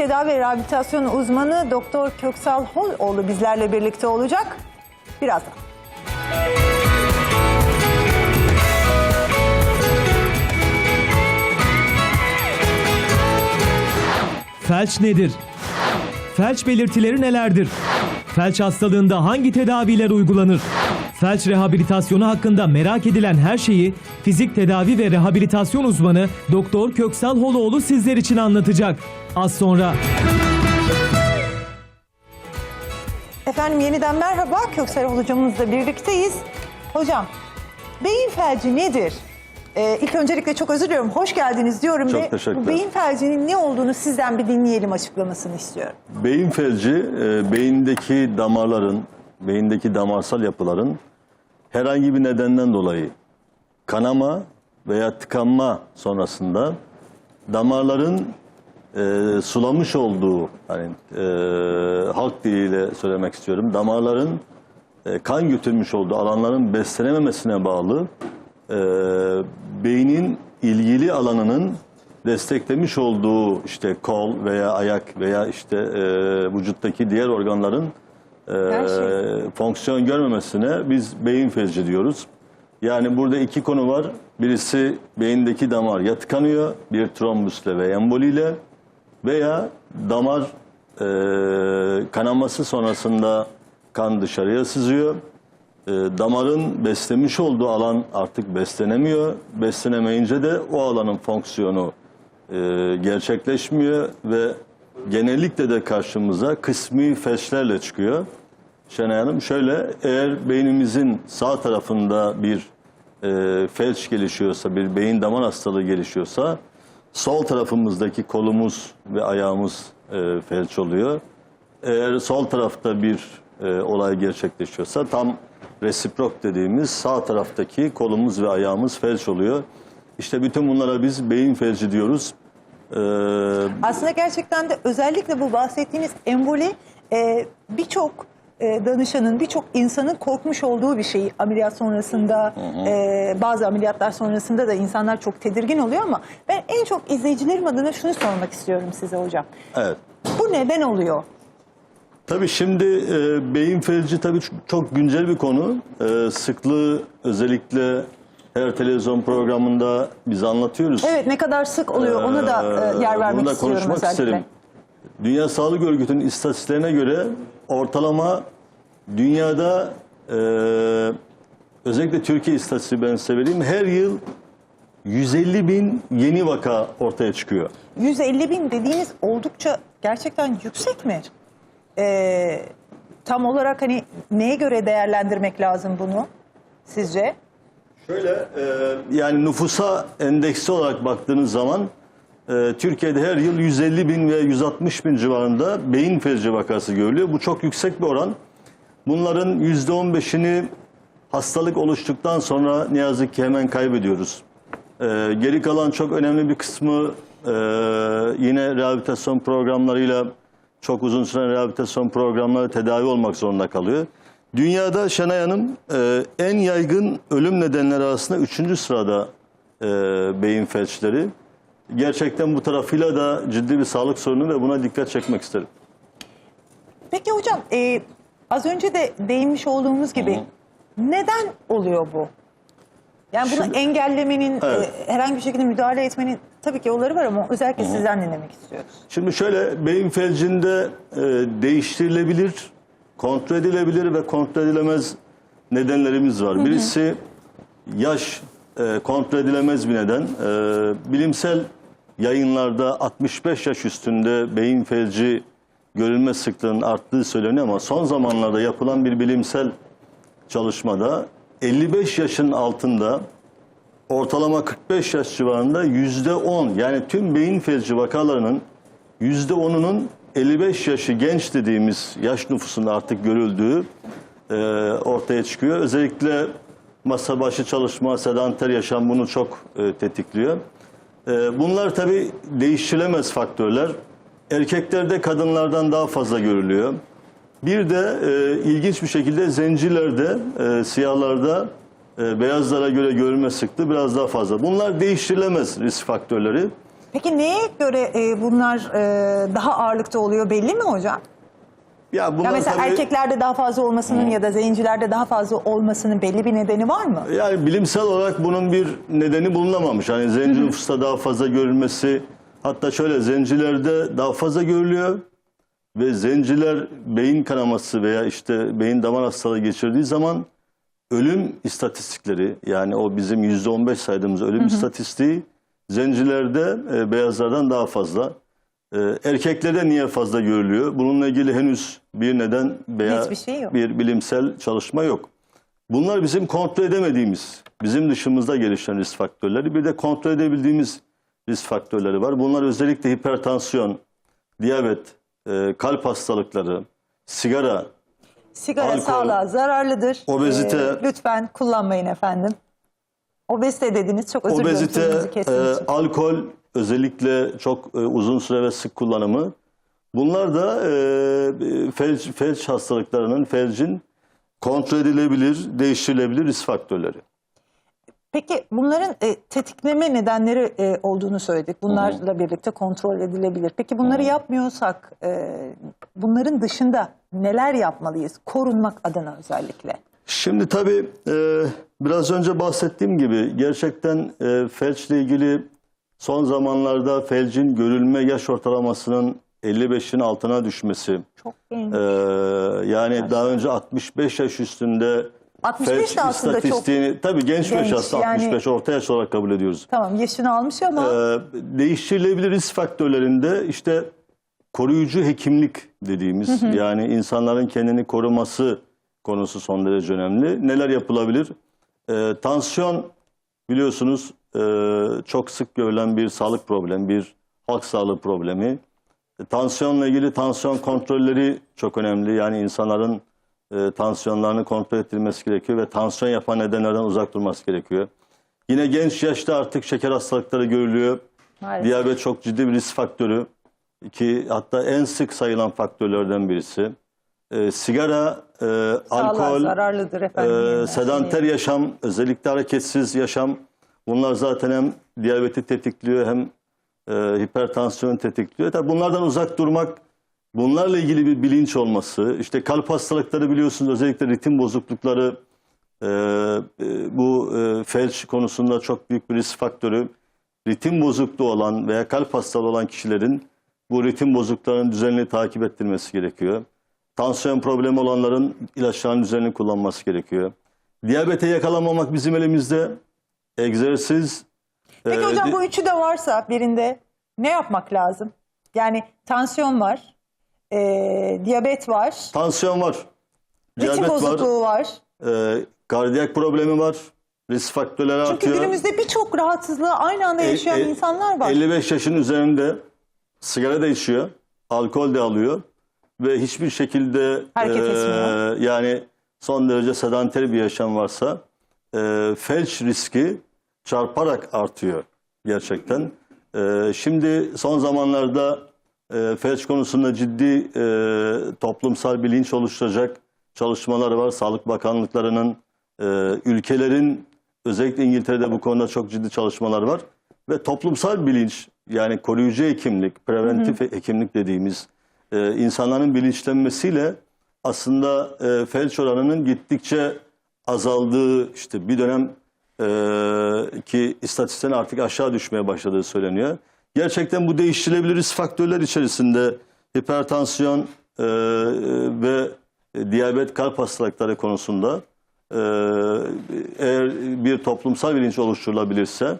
tedavi ve rehabilitasyon uzmanı Doktor Köksal Holoğlu bizlerle birlikte olacak. Birazdan. Felç nedir? Felç belirtileri nelerdir? Felç hastalığında hangi tedaviler uygulanır? Felç rehabilitasyonu hakkında merak edilen her şeyi fizik tedavi ve rehabilitasyon uzmanı Doktor Köksal Holoğlu sizler için anlatacak. Az sonra Efendim yeniden merhaba. Köksal hocamızla birlikteyiz. Hocam, beyin felci nedir? Ee, ilk öncelikle çok özür diliyorum. Hoş geldiniz diyorum Çok ve teşekkürler. beyin felcinin ne olduğunu sizden bir dinleyelim açıklamasını istiyorum. Beyin felci, e, beyindeki damarların, beyindeki damarsal yapıların herhangi bir nedenden dolayı kanama veya tıkanma sonrasında damarların e, sulamış olduğu, hani e, halk diliyle söylemek istiyorum, damarların e, kan götürmüş olduğu alanların beslenememesine bağlı e, beynin ilgili alanının desteklemiş olduğu işte kol veya ayak veya işte e, vücuttaki diğer organların e, şey. fonksiyon görmemesine biz beyin felci diyoruz. Yani burada iki konu var. Birisi beyindeki damar ya tıkanıyor bir trombüsle ve emboliyle veya damar e, kanaması sonrasında kan dışarıya sızıyor. E, damarın beslemiş olduğu alan artık beslenemiyor. Beslenemeyince de o alanın fonksiyonu e, gerçekleşmiyor ve genellikle de karşımıza kısmi felçlerle çıkıyor. Şenay Hanım şöyle eğer beynimizin sağ tarafında bir e, felç gelişiyorsa, bir beyin damar hastalığı gelişiyorsa sol tarafımızdaki kolumuz ve ayağımız e, felç oluyor. Eğer sol tarafta bir e, olay gerçekleşiyorsa tam resiprok dediğimiz sağ taraftaki kolumuz ve ayağımız felç oluyor. İşte bütün bunlara biz beyin felci diyoruz. E, Aslında gerçekten de özellikle bu bahsettiğiniz emboli e, birçok e, danışanın, birçok insanın korkmuş olduğu bir şey. Ameliyat sonrasında, e, bazı ameliyatlar sonrasında da insanlar çok tedirgin oluyor ama ben en çok izleyicilerim adına şunu sormak istiyorum size hocam. evet. Bu neden oluyor? Tabii şimdi e, beyin felci tabii çok güncel bir konu. E, sıklığı özellikle her televizyon programında biz anlatıyoruz. Evet ne kadar sık oluyor ona da e, yer Ee, vermek da istiyorum konuşmak özellikle. isterim. Dünya Sağlık Örgütü'nün istatistiklerine göre ortalama dünyada e, özellikle Türkiye istatistiği ben size vereyim. Her yıl 150 bin yeni vaka ortaya çıkıyor. 150 bin dediğiniz oldukça gerçekten yüksek mi? Ee, tam olarak hani neye göre değerlendirmek lazım bunu sizce? Şöyle e, yani nüfusa endeksi olarak baktığınız zaman e, Türkiye'de her yıl 150 bin ve 160 bin civarında beyin felci vakası görülüyor. Bu çok yüksek bir oran. Bunların %15'ini hastalık oluştuktan sonra ne yazık ki hemen kaybediyoruz. E, geri kalan çok önemli bir kısmı e, yine rehabilitasyon programlarıyla çok uzun süren rehabilitasyon programları tedavi olmak zorunda kalıyor. Dünyada Şenay Hanım e, en yaygın ölüm nedenleri arasında 3. sırada e, beyin felçleri. Gerçekten bu tarafıyla da ciddi bir sağlık sorunu ve buna dikkat çekmek isterim. Peki hocam e, az önce de değinmiş olduğumuz gibi neden oluyor bu? Yani bunu Şimdi- engellemenin, Evet. e, herhangi bir şekilde müdahale etmenin tabii ki yolları var ama özellikle sizden dinlemek istiyoruz. Şimdi şöyle beyin felcinde e, değiştirilebilir, kontrol edilebilir ve kontrol edilemez nedenlerimiz var. Birisi yaş e, kontrol edilemez bir neden. E, bilimsel yayınlarda 65 yaş üstünde beyin felci görülme sıklığının arttığı söyleniyor ama son zamanlarda yapılan bir bilimsel çalışmada 55 yaşın altında ortalama 45 yaş civarında yüzde 10 yani tüm beyin felci vakalarının yüzde 10'unun 55 yaşı genç dediğimiz yaş nüfusunda artık görüldüğü e, ortaya çıkıyor. Özellikle masa başı çalışma, sedanter yaşam bunu çok e, tetikliyor. E, bunlar tabii değiştirilemez faktörler. Erkeklerde kadınlardan daha fazla görülüyor. Bir de e, ilginç bir şekilde zencilerde, e, siyahlarda e, beyazlara göre görülme sıklığı biraz daha fazla. Bunlar değiştirilemez risk faktörleri. Peki neye göre e, bunlar e, daha ağırlıkta oluyor belli mi hocam? Ya bunlar Ya mesela tabii- erkeklerde daha fazla olmasının ya da zencilerde daha fazla olmasının belli bir nedeni var mı? Yani bilimsel olarak bunun bir nedeni bulunamamış. Hani zenci nüfusta daha fazla görülmesi, hatta şöyle zencilerde daha fazla görülüyor ve zenciler beyin kanaması veya işte beyin damar hastalığı geçirdiği zaman ölüm istatistikleri yani o bizim %15 saydığımız ölüm istatistiği zencilerde e, beyazlardan daha fazla. E, erkeklerde niye fazla görülüyor? Bununla ilgili henüz bir neden veya bir şey yok. bir bilimsel çalışma yok. Bunlar bizim kontrol edemediğimiz, bizim dışımızda gelişen risk faktörleri. Bir de kontrol edebildiğimiz risk faktörleri var. Bunlar özellikle hipertansiyon, diyabet, e, kalp hastalıkları, sigara, Sigara Alkol, sağlığa zararlıdır. obezite. Ee, lütfen kullanmayın efendim. Obezite dediniz. Çok özür obezite, e, alkol özellikle çok e, uzun süre ve sık kullanımı. Bunlar da e, felç, felç hastalıklarının, felcin kontrol edilebilir, değiştirilebilir risk faktörleri. Peki bunların e, tetikleme nedenleri e, olduğunu söyledik. Bunlarla birlikte kontrol edilebilir. Peki bunları yapmıyorsak e, bunların dışında neler yapmalıyız? Korunmak adına özellikle. Şimdi tabii e, biraz önce bahsettiğim gibi gerçekten e, felçle ilgili son zamanlarda felcin görülme yaş ortalamasının 55'in altına düşmesi. Çok genç. e, yani daha önce 65 yaş üstünde 65 felç de aslında çok istatistiğini tabii genç, yaş genç, aslında yani- 65 orta yaş olarak kabul ediyoruz. Tamam yaşını almış ama Ee, değiştirilebilir risk faktörlerinde işte koruyucu hekimlik dediğimiz yani insanların kendini koruması konusu son derece önemli. Neler yapılabilir? Ee, tansiyon biliyorsunuz e, çok sık görülen bir sağlık problemi, bir halk sağlığı problemi. E, Tansiyonla ilgili tansiyon kontrolleri çok önemli. Yani insanların e, tansiyonlarını kontrol ettirilmesi gerekiyor ve tansiyon yapan nedenlerden uzak durması gerekiyor. Yine genç yaşta artık şeker hastalıkları görülüyor. Maalesef. Diyabet çok ciddi bir risk faktörü ki hatta en sık sayılan faktörlerden birisi. Ee, sigara, e, alkol, zararlıdır efendim. e, sedanter yaşam, özellikle hareketsiz yaşam bunlar zaten hem diyabeti tetikliyor hem e, hipertansiyonu tetikliyor. Tabii bunlardan uzak durmak, bunlarla ilgili bir bilinç olması, işte kalp hastalıkları biliyorsunuz özellikle ritim bozuklukları e, e, bu e, felç konusunda çok büyük bir risk faktörü. Ritim bozukluğu olan veya kalp hastalığı olan kişilerin bu ritim bozukluklarının düzenli takip ettirmesi gerekiyor. Tansiyon problemi olanların ilaçlarını düzenli kullanması gerekiyor. Diyabete yakalanmamak bizim elimizde. Egzersiz. Peki e, hocam bu üçü de varsa birinde ne yapmak lazım? Yani tansiyon var, e, diyabet var, tansiyon var. ritim Diyabet var. bozukluğu var. e, kardiyak problemi var. Risk faktörleri Çünkü artıyor. günümüzde birçok rahatsızlığı aynı anda yaşayan El- el- insanlar var. 55 yaşın üzerinde sigara da içiyor, alkol de alıyor ve hiçbir şekilde Hareket etmiyor. yani son derece sedanter bir yaşam varsa eee, felç riski çarparak artıyor gerçekten. Eee, şimdi son zamanlarda eee, felç konusunda ciddi eee, toplumsal bilinç oluşturacak çalışmalar var. Sağlık Bakanlıklarının, eee, ülkelerin özellikle İngiltere'de bu konuda çok ciddi çalışmalar var. Ve toplumsal bilinç yani koruyucu hekimlik, preventif hekimlik dediğimiz e, insanların bilinçlenmesiyle aslında e, felç oranının gittikçe azaldığı işte bir dönem e, ki istatistiklerin artık aşağı düşmeye başladığı söyleniyor. Gerçekten bu değiştirilebilir risk faktörler içerisinde hipertansiyon e, ve diyabet kalp hastalıkları konusunda e, eğer bir toplumsal bilinç oluşturulabilirse,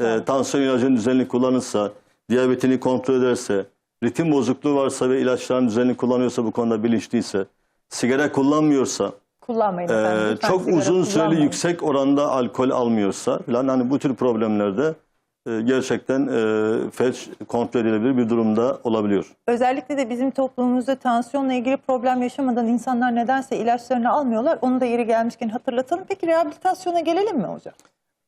e, tansiyon ilacını düzenli kullanırsa, diyabetini kontrol ederse, ritim bozukluğu varsa ve ilaçlarını düzenli kullanıyorsa bu konuda bilinçliyse, sigara kullanmıyorsa, Kullanmayın e, efendim. lütfen çok sigara uzun süreli kullanmayın. yüksek oranda alkol almıyorsa falan hani bu tür problemlerde e, gerçekten e, felç kontrol edilebilir bir durumda olabiliyor. Özellikle de bizim toplumumuzda tansiyonla ilgili problem yaşamadan insanlar nedense ilaçlarını almıyorlar. Onu da yeri gelmişken hatırlatalım. Peki rehabilitasyona gelelim mi hocam?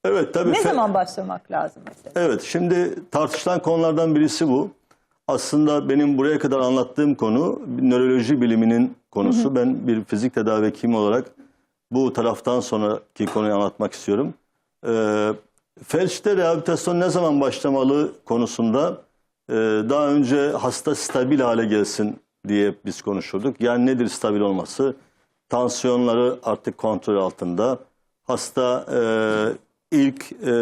Evet tabii. Ne fe- zaman başlamak lazım mesela? Evet, şimdi tartışılan konulardan birisi bu. Aslında benim buraya kadar anlattığım konu nöroloji biliminin konusu. Ben bir fizik tedavi hekimi olarak bu taraftan sonraki konuyu anlatmak istiyorum. Ee, Felçte rehabilitasyon ne zaman başlamalı konusunda e, daha önce hasta stabil hale gelsin diye biz konuşurduk. Yani nedir stabil olması? Tansiyonları artık kontrol altında. Hasta e, ilk e,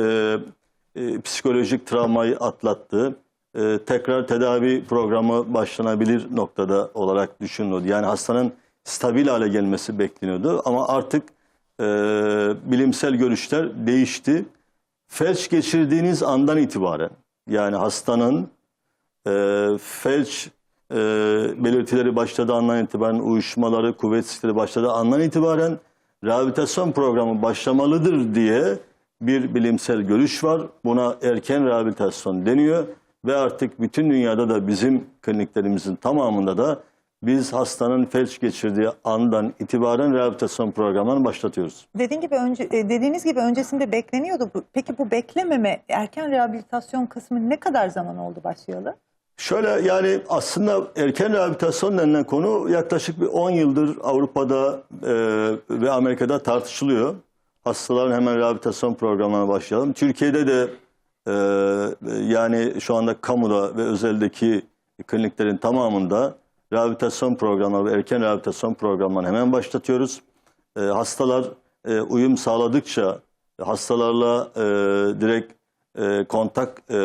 e, psikolojik travmayı atlattı. E, tekrar tedavi programı başlanabilir noktada olarak düşünülüyordu. Yani hastanın stabil hale gelmesi bekleniyordu ama artık e, bilimsel görüşler değişti. Felç geçirdiğiniz andan itibaren yani hastanın e, felç e, belirtileri başladığı andan itibaren uyuşmaları, kuvvetsizlikleri başladığı andan itibaren rehabilitasyon programı başlamalıdır diye bir bilimsel görüş var. Buna erken rehabilitasyon deniyor ve artık bütün dünyada da bizim kliniklerimizin tamamında da biz hastanın felç geçirdiği andan itibaren rehabilitasyon programlarını başlatıyoruz. Dediğin gibi önce, e, dediğiniz gibi öncesinde bekleniyordu. bu. Peki bu beklememe erken rehabilitasyon kısmı ne kadar zaman oldu başlayalı? Şöyle yani aslında erken rehabilitasyon denilen konu yaklaşık bir 10 yıldır Avrupa'da e, ve Amerika'da tartışılıyor. Hastaların hemen rehabilitasyon programına başlayalım. Türkiye'de de e, yani şu anda kamuda ve özeldeki kliniklerin tamamında rehabilitasyon programları ve erken rehabilitasyon programlarını hemen başlatıyoruz. E, hastalar e, uyum sağladıkça, hastalarla e, direkt e, kontak e,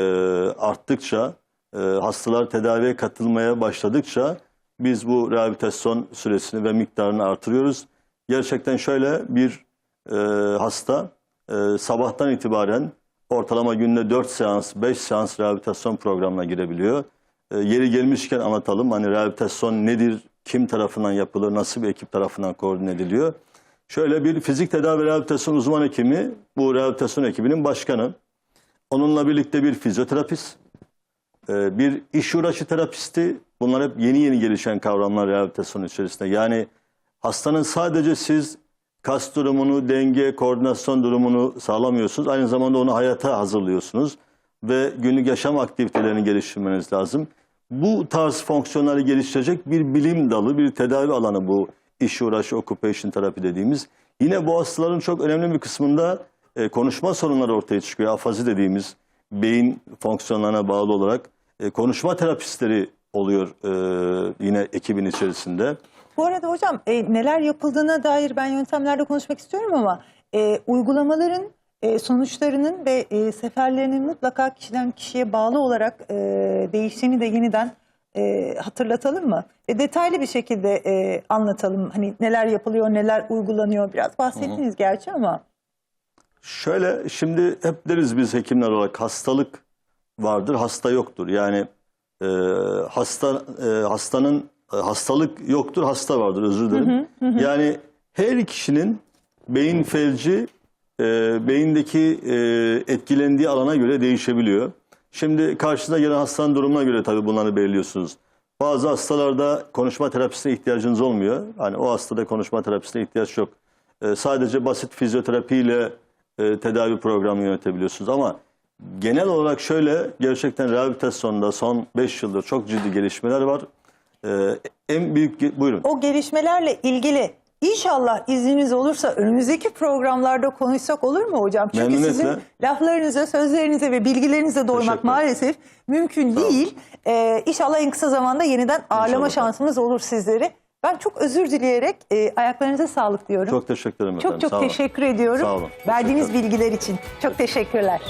arttıkça, e, hastalar tedaviye katılmaya başladıkça biz bu rehabilitasyon süresini ve miktarını artırıyoruz. Gerçekten şöyle bir e, hasta e, sabahtan itibaren ortalama günde 4 seans, 5 seans rehabilitasyon programına girebiliyor. E, yeri gelmişken anlatalım hani rehabilitasyon nedir, kim tarafından yapılır, nasıl bir ekip tarafından koordine ediliyor. Şöyle bir fizik tedavi rehabilitasyon uzman hekimi, bu rehabilitasyon ekibinin başkanı. Onunla birlikte bir fizyoterapist, e, bir iş uğraşı terapisti. Bunlar hep yeni yeni gelişen kavramlar rehabilitasyon içerisinde. Yani hastanın sadece siz kas durumunu, denge, koordinasyon durumunu sağlamıyorsunuz. Aynı zamanda onu hayata hazırlıyorsunuz ve günlük yaşam aktivitelerini geliştirmeniz lazım. Bu tarz fonksiyonları geliştirecek bir bilim dalı, bir tedavi alanı bu iş uğraşı, occupation terapi dediğimiz. Yine bu hastaların çok önemli bir kısmında e, konuşma sorunları ortaya çıkıyor. Afazi dediğimiz beyin fonksiyonlarına bağlı olarak e, konuşma terapistleri oluyor e, yine ekibin içerisinde. Bu arada hocam e, neler yapıldığına dair ben yöntemlerde konuşmak istiyorum ama e, uygulamaların e, sonuçlarının ve e, seferlerinin mutlaka kişiden kişiye bağlı olarak e, değiştiğini de yeniden e, hatırlatalım mı? Ve detaylı bir şekilde e, anlatalım. Hani neler yapılıyor, neler uygulanıyor biraz bahsettiniz gerçi ama. Şöyle şimdi hep deriz biz hekimler olarak hastalık vardır, hasta yoktur. Yani e, hasta e, hastanın hastalık yoktur, hasta vardır özür dilerim. Yani her kişinin beyin felci e, beyindeki e, etkilendiği alana göre değişebiliyor. Şimdi karşınıza gelen hastanın durumuna göre tabii bunları belirliyorsunuz. Bazı hastalarda konuşma terapisine ihtiyacınız olmuyor. Hani o hastada konuşma terapisine ihtiyaç yok. E, sadece basit fizyoterapiyle e, tedavi programı yönetebiliyorsunuz. Ama genel olarak şöyle gerçekten rehabilitasyonda son 5 yıldır çok ciddi gelişmeler var. E, en büyük buyurun. O gelişmelerle ilgili inşallah izniniz olursa önümüzdeki programlarda konuşsak olur mu hocam? Çünkü Memnuniyetle. sizin laflarınıza, sözlerinize ve bilgilerinize doymak maalesef mümkün Sağ olun. değil. Ee, inşallah en kısa zamanda yeniden ağırlama şansımız olur sizleri. Ben çok özür dileyerek e, ayaklarınıza sağlık diyorum. Çok teşekkür ederim efendim. çok çok Sağ olun. teşekkür ediyorum. Sağ olun. Verdiğiniz bilgiler için. Çok teşekkürler.